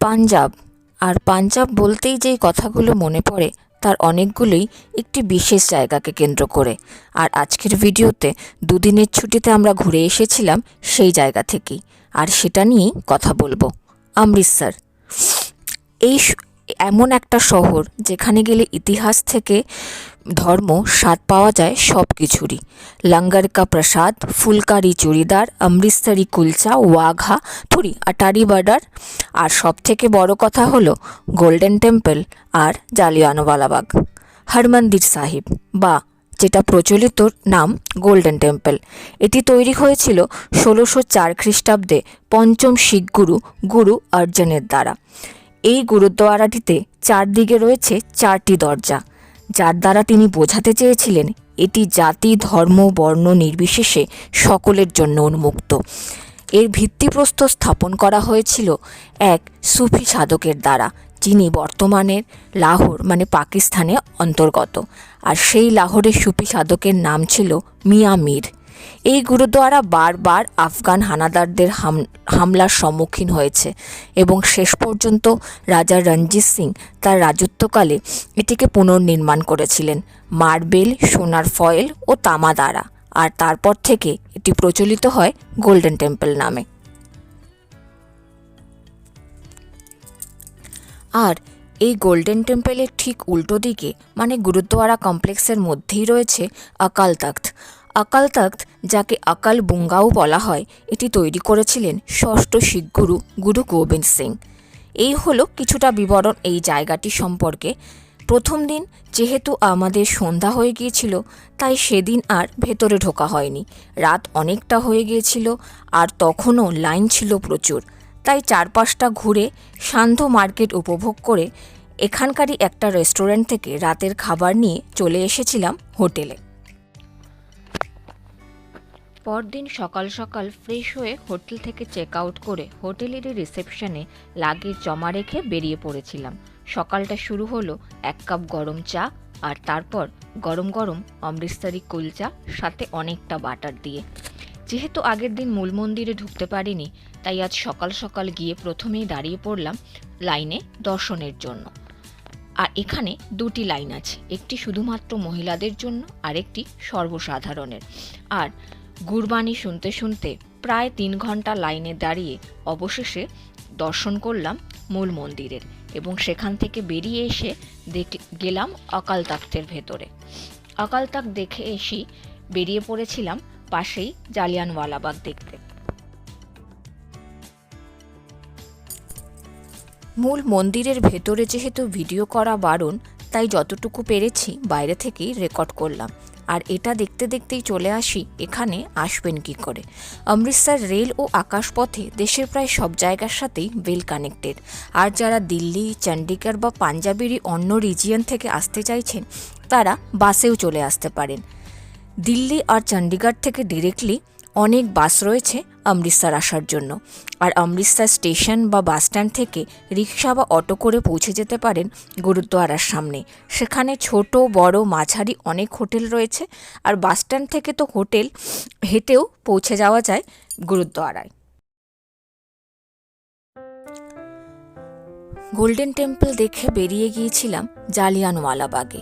পাঞ্জাব। আর পাঞ্জাব বলতেই যেই কথাগুলো মনে পড়ে, তার অনেকগুলোই একটি বিশেষ জায়গাকে কেন্দ্র করে। আর আজকের ভিডিওতে দুদিনের ছুটিতে আমরা ঘুরে এসেছিলাম সেই জায়গা থেকেই। আর সেটা নিয়েই কথা বলব। অমৃতসর। এই এমন একটা শহর যেখানে গেলে ইতিহাস থেকে ধর্ম, স্বাদ পাওয়া যায় সব কিছুরই লঙ্গর কা প্রসাদ, ফুলকারি চুড়িদার অমৃতসরি কুলচা, ওয়াঘা, থুরি, আটারি বার্ডার আর সব থেকে বড় কথা হলো গোল্ডেন টেম্পল আর জালিয়ানওয়ালাবাগ। হরমন্দির সাহিব, বা যেটা প্রচলিত নাম গোল্ডেন টেম্পল। এটি তৈরি হয়েছিল ষোলোশো চার খ্রিস্টাব্দে পঞ্চম শিখ গুরু গুরু অর্জনের দ্বারা। এই গুরুদ্বারাটিতে চারদিকে রয়েছে চারটি দরজা। যার দ্বারা তিনি বোঝাতে চেয়েছিলেন এটি জাতি, ধর্ম, বর্ণ নির্বিশেষে সকলের জন্য উন্মুক্ত। এর ভিত্তিপ্রস্তর স্থাপন করা হয়েছিল এক সুফি সাধকের দ্বারা, যিনি বর্তমানের লাহোর মানে পাকিস্তানে অন্তর্গত। আর সেই লাহোরের সুফি সাধকের নাম ছিল মিয়া মীর এই গুরুদ্বারা বারবার আফগান হানাদারদের হাম- হামলার সম্মুখীন হয়েছে এবং শেষ পর্যন্ত রাজা রঞ্জিত সিং তার রাজত্বকালে এটিকে পুনর্নির্মাণ করেছিলেন। মার্বেল, সোনার ফয়েল ও তামা দ্বারা আর তারপর থেকে এটি প্রচলিত হয় গোল্ডেন টেম্পল নামে। আর এই গোল্ডেন টেম্পলের ঠিক উল্টো দিকে মানে গুরুদ্বারা কমপ্লেক্সের মধ্যেই রয়েছে আকাল তখ্ত আকাল তখ্ত, যাকে আকাল বুঙ্গাও বলা হয়, এটি তৈরি করেছিলেন ষষ্ঠ শিখ গুরু গুরু গোবিন্দ সিং। এই হলো কিছুটা বিবরণ এই জায়গাটি সম্পর্কে। প্রথম দিন যেহেতু আমাদের সন্ধ্যা হয়ে গিয়েছিল, তাই সেদিন আর ভেতরে ঢোকা হয়নি। রাত অনেকটা হয়ে গিয়েছিল, আর তখনও লাইন ছিল প্রচুর। তাই চারপাশটা ঘুরে সান্ধ্য মার্কেট উপভোগ করে এখানকারই একটা রেস্টুরেন্ট থেকে রাতের খাবার নিয়ে চলে এসেছিলাম হোটেলে। পরদিন সকাল সকাল ফ্রেশ হয়ে হোটেল থেকে চেক আউট করে হোটেলেরই রিসেপশনে লাগেজ জমা রেখে বেরিয়ে পড়েছিলাম। সকালটা শুরু হলো এক কাপ গরম চা আর তারপর গরম গরম অমৃতসরি কুলচা সাথে অনেকটা বাটার দিয়ে। যেহেতু আগের দিন মূল মন্দিরে ঢুকতে পারিনি, তাই আজ সকাল সকাল গিয়ে প্রথমেই দাঁড়িয়ে পড়লাম লাইনে দর্শনের জন্য। আর এখানে দুটি লাইন আছে, একটি শুধুমাত্র মহিলাদের জন্য আরেকটি সর্বসাধারণের। আর গুরবানি শুনতে শুনতে প্রায় তিন ঘণ্টা লাইনে দাঁড়িয়ে অবশেষে দর্শন করলাম মূল মন্দিরের এবং সেখান থেকে বেরিয়ে এসে গেলাম অকাল তাক্তের ভেতরে। অকাল তাক্ত দেখে এসেই বেরিয়ে পড়েছিলাম পাশেই জালিয়ানওয়ালাবাগ দেখতে। মূল মন্দিরের ভেতরে যেহেতু ভিডিও করা বারণ, তাই যতটুকু পেরেছি বাইরে থেকেই রেকর্ড করলাম। আর এটা দেখতে দেখতেই চলে আসি, এখানে আসবেন কি করে? অমৃতসর রেল ও আকাশপথে দেশের প্রায় সব জায়গার সাথেই ওয়েল কানেক্টেড। আর যারা দিল্লি চণ্ডীগড় বা পাঞ্জাবেরই অন্য রিজিয়ন থেকে আসতে চাইছেন, তারা বাসেও চলে আসতে পারেন। দিল্লি আর চণ্ডীগড় থেকে ডিরেক্টলি অনেক বাস রয়েছে অমৃতসর আসার জন্য। আর অমৃতসর স্টেশন বা বাস স্ট্যান্ড থেকে রিক্সা বা অটো করে পৌঁছে যেতে পারেন গুরুদ্বারার সামনে। সেখানে ছোট, বড়, মাঝারি অনেক হোটেল রয়েছে। আর বাস স্ট্যান্ড থেকে তো হোটেল হেঁটেও পৌঁছে যাওয়া যায় গুরুদ্বারায়। গোল্ডেন টেম্পল দেখে বেরিয়ে গিয়েছিলাম জালিয়ানওয়ালাবাগে।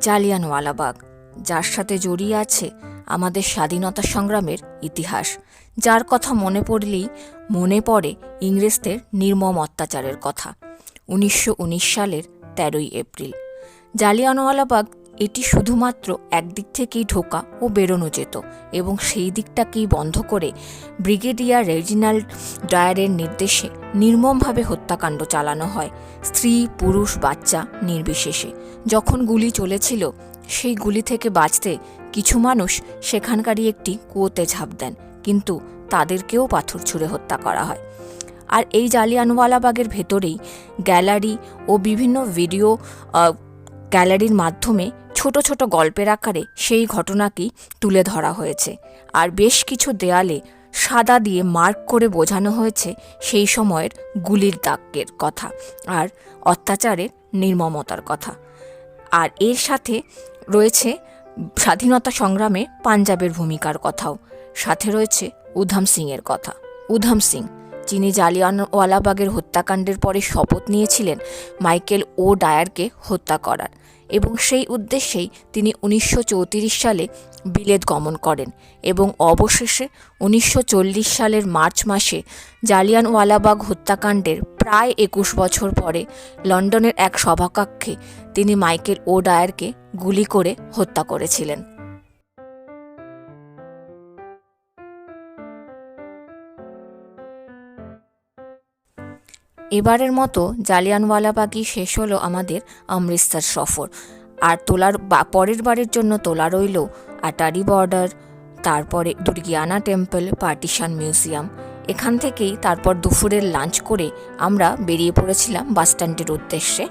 জালিয়ানওয়ালাবাগ, যার সাথে জড়িয়ে আছে আমাদের স্বাধীনতা সংগ্রামের ইতিহাস, যার কথা মনে পড়লেই মনে পড়ে ইংরেজদের নির্মম অত্যাচারের কথা। উনিশশো উনিশ সালের তেরোই এপ্রিল। জালিয়ানওয়ালাবাগ এটি শুধুমাত্র একদিক থেকেই ঢোকা ও বেরোনো যেত এবং সেই দিকটাকেই বন্ধ করে ব্রিগেডিয়ার রেজিনাল্ড ডায়ারের নির্দেশে নির্মমভাবে হত্যাকাণ্ড চালানো হয় স্ত্রী, পুরুষ, বাচ্চা নির্বিশেষে। যখন গুলি চলেছিল, সেই গুলি থেকে বাঁচতে কিছু মানুষ সেখানকারই একটি কুয়োতে ঝাঁপ দেন, কিন্তু তাদেরকেও পাথর ছুঁড়ে হত্যা করা হয়। আর এই জালিয়ানওয়ালাবাগের ভেতরেই গ্যালারি ও বিভিন্ন ভিডিও গ্যালারির মাধ্যমে ছোট ছোট গল্পের আকারে সেই ঘটনাকেই তুলে ধরা হয়েছে। আর বেশ কিছু দেয়ালে সাদা দিয়ে মার্ক করে বোঝানো হয়েছে সেই সময়ের গুলির দাগের কথা আর অত্যাচারের নির্মমতার কথা। আর এর সাথে রয়েছে স্বাধীনতা সংগ্রামে পাঞ্জাবের ভূমিকার কথাও। সাথে রয়েছে উধাম সিংয়ের কথা। উধাম সিং, যিনি জালিয়ানওয়ালাবাগের হত্যাকাণ্ডের পরে শপথ নিয়েছিলেন মাইকেল ও ডায়ারকে হত্যা করার। এবং সেই উদ্দেশ্যেই তিনি উনিশশো চৌত্রিশ সালে বিলেত গমন করেন এবং অবশেষে উনিশশো চল্লিশ সালের মার্চ মাসে জালিয়ানওয়ালাবাগ হত্যাকাণ্ডের প্রায় একুশ বছর পরে লন্ডনের এক সভাকক্ষে তিনি মাইকেল ও ডায়ারকে গুলি করে হত্যা করেছিলেন। এবারের মতো জালিয়ানওয়ালাবাগই শেষ হলো আমাদের অমৃতসর সফর। আর তোলার পরের বারের জন্য তোলা রইল আটারি বর্ডার, তারপরে দুর্গিয়ানা টেম্পল, পার্টিশান মিউজিয়াম। এখান থেকেই তারপর দুপুরের লাঞ্চ করে আমরা বেরিয়ে পড়েছিলাম বাসস্ট্যান্ডের উদ্দেশ্যে।